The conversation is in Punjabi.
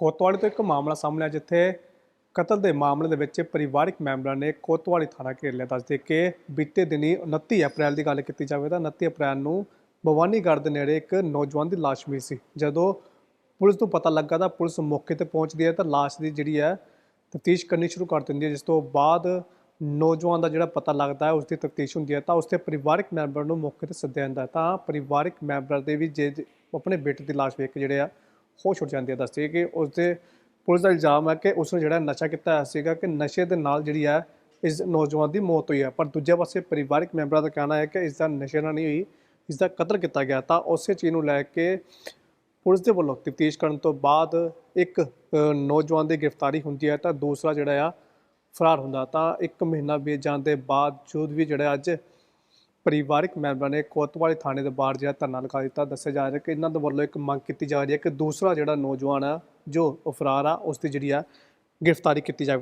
ਕੋਤਵਾਲੀ ਤੋਂ ਇੱਕ ਮਾਮਲਾ ਸਾਹਮਣੇ ਆਇਆ ਜਿੱਥੇ ਕਤਲ ਦੇ ਮਾਮਲੇ ਦੇ ਵਿੱਚ ਪਰਿਵਾਰਕ ਮੈਂਬਰਾਂ ਨੇ ਕੋਤਵਾਲੀ ਥਾਣਾ ਘੇਰ ਲਿਆ। ਦੱਸਦੇ ਕਿ ਬੀਤੇ ਦਿਨੀ 29 ਅਪ੍ਰੈਲ ਦੀ ਗੱਲ ਕੀਤੀ ਜਾਵੇ ਤਾਂ 29 ਅਪ੍ਰੈਲ ਨੂੰ ਭਵਾਨੀਗੜ੍ਹ ਦੇ ਨੇੜੇ ਇੱਕ ਨੌਜਵਾਨ ਦੀ ਲਾਸ਼ ਮਿਲੀ ਸੀ। ਜਦੋਂ ਪੁਲਿਸ ਨੂੰ ਪਤਾ ਲੱਗਾ ਤਾਂ ਪੁਲਿਸ ਮੌਕੇ ਤੇ ਪਹੁੰਚਦੀ ਹੈ ਤਾਂ ਲਾਸ਼ ਦੀ ਜਿਹੜੀ ਹੈ ਤਫਤੀਸ਼ ਕਰਨੀ ਸ਼ੁਰੂ ਕਰ ਦਿੰਦੀ ਹੈ, ਜਿਸ ਤੋਂ ਬਾਅਦ ਨੌਜਵਾਨ ਦਾ ਜਿਹੜਾ ਪਤਾ ਲੱਗਦਾ ਹੈ ਉਸ ਦੀ ਤਫਤੀਸ਼ ਹੁੰਦੀ ਹੈ ਤਾਂ ਉਸ ਦੇ ਪਰਿਵਾਰਕ ਮੈਂਬਰ ਨੂੰ ਮੌਕੇ ਤੇ ਸੱਦਿਆ ਜਾਂਦਾ ਤਾਂ ਪਰਿਵਾਰਕ ਮੈਂਬਰ ਦੇ ਵੀ ਜੇ ਜੇ ਆਪਣੇ ਬੇਟੇ ਦੀ ਲਾਸ਼ ਵੇਖ ਕੇ ਜਿਹੜੇ ਆ ਹੋਸ਼ ਉੱਡ ਜਾਂਦੇ ਆ ਦੱਸਦੇ ਕਿ ਉਸ ਦੇ ਪੁਲਿਸ ਦਾ ਇਲਜ਼ਾਮ ਹੈ ਕਿ ਉਸ ਨੇ ਜਿਹੜਾ ਨਸ਼ਾ ਕੀਤਾ ਹੋਇਆ ਸੀਗਾ ਕਿ ਨਸ਼ੇ ਦੇ ਨਾਲ ਜਿਹੜੀ ਹੈ ਇਸ ਨੌਜਵਾਨ ਦੀ ਮੌਤ ਹੋਈ ਹੈ। ਪਰ ਦੂਜੇ ਪਾਸੇ ਪਰਿਵਾਰਕ ਮੈਂਬਰਾਂ ਦਾ ਕਹਿਣਾ ਹੈ ਕਿ ਇਸ ਦਾ ਨਸ਼ੇ ਨਾਲ ਨਹੀਂ ਹੋਈ, ਇਸ ਦਾ ਕਤਲ ਕੀਤਾ ਗਿਆ। ਤਾਂ ਉਸੇ ਚੀਜ਼ ਨੂੰ ਲੈ ਕੇ ਪੁਲਿਸ ਦੇ ਵੱਲੋਂ ਤਫਤੀਸ਼ ਕਰਨ ਤੋਂ ਬਾਅਦ ਇੱਕ ਨੌਜਵਾਨ ਦੀ ਗ੍ਰਿਫਤਾਰੀ ਹੁੰਦੀ ਹੈ ਤਾਂ ਦੂਸਰਾ ਜਿਹੜਾ ਆ, ਫਰਾਰ ਹੁੰਦਾ। ਤਾਂ ਇੱਕ ਮਹੀਨਾ ਬੀਤ ਜਾਣ ਦੇ ਬਾਵਜੂਦ ਵੀ ਜਿਹੜਾ ਅੱਜ ਪਰਿਵਾਰਕ ਮੈਂਬਰਾਂ ਨੇ ਕੋਤਵਾਲੀ ਥਾਣੇ ਦੇ ਬਾਹਰ ਜਿਹੜਾ ਧਰਨਾ ਲਗਾ ਦਿੱਤਾ। ਦੱਸਿਆ ਜਾ ਰਿਹਾ ਕਿ ਇਹਨਾਂ ਦੇ ਵੱਲੋਂ ਇੱਕ ਮੰਗ ਕੀਤੀ ਜਾ ਰਹੀ ਹੈ ਕਿ ਦੂਸਰਾ ਜਿਹੜਾ ਨੌਜਵਾਨ ਆ, ਜੋ ਉਹ ਫਰਾਰ ਆ ਉਸ ਦੀ ਜਿਹੜੀ ਆ ਗ੍ਰਿਫਤਾਰੀ ਕੀਤੀ ਜਾਵੇ।